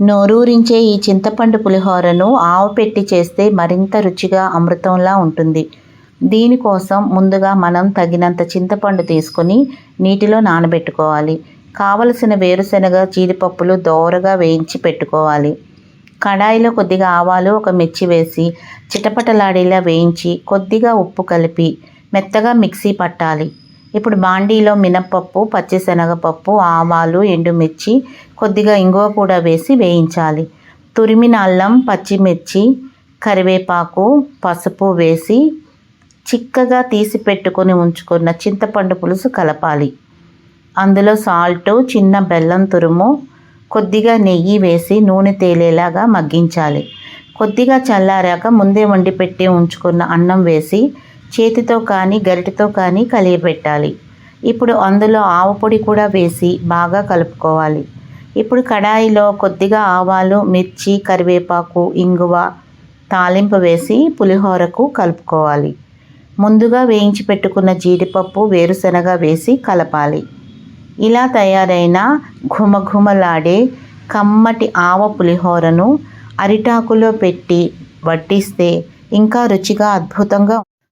నోరూరించే ఈ చింతపండు పులిహోరను ఆవు పెట్టి చేస్తే మరింత రుచిగా అమృతంలా ఉంటుంది. దీనికోసం ముందుగా మనం తగినంత చింతపండు తీసుకొని నీటిలో నానబెట్టుకోవాలి. కావలసిన వేరుశనగ జీడిపప్పులు దోరగా వేయించి పెట్టుకోవాలి. కడాయిలో కొద్దిగా ఆవాలు ఒక మిర్చి వేసి చిటపటలాడేలా వేయించి కొద్దిగా ఉప్పు కలిపి మెత్తగా మిక్సీ పట్టాలి. ఇప్పుడు బాండీలో మినప్పప్పు పచ్చిశనగపప్పు ఆవాలు ఎండుమిర్చి కొద్దిగా ఇంగువ కూడా వేసి వేయించాలి. తురిమిన అల్లం పచ్చిమిర్చి కరివేపాకు పసుపు వేసి చిక్కగా తీసి పెట్టుకొని ఉంచుకున్న చింతపండు పులుసు కలపాలి. అందులో సాల్ట్ చిన్న బెల్లం తురుము కొద్దిగా నెయ్యి వేసి నూనె తేలేలాగా మగ్గించాలి. కొద్దిగా చల్లారాక ముందే వండి పెట్టి ఉంచుకున్న అన్నం వేసి చేతితో కానీ గరిటెతో కానీ కలియబెట్టాలి. ఇప్పుడు అందులో ఆవు పొడి కూడా వేసి బాగా కలుపుకోవాలి. ఇప్పుడు కడాయిలో కొద్దిగా ఆవాలు మిర్చి కరివేపాకు ఇంగువ తాలింపు వేసి పులిహోరకు కలుపుకోవాలి. ముందుగా వేయించి పెట్టుకున్న జీడిపప్పు వేరుశనగ వేసి కలపాలి. ఇలా తయారైన ఘుమఘుమలాడే కమ్మటి ఆవ పులిహోరను అరిటాకులో పెట్టి వడ్డిస్తే ఇంకా రుచిగా అద్భుతంగా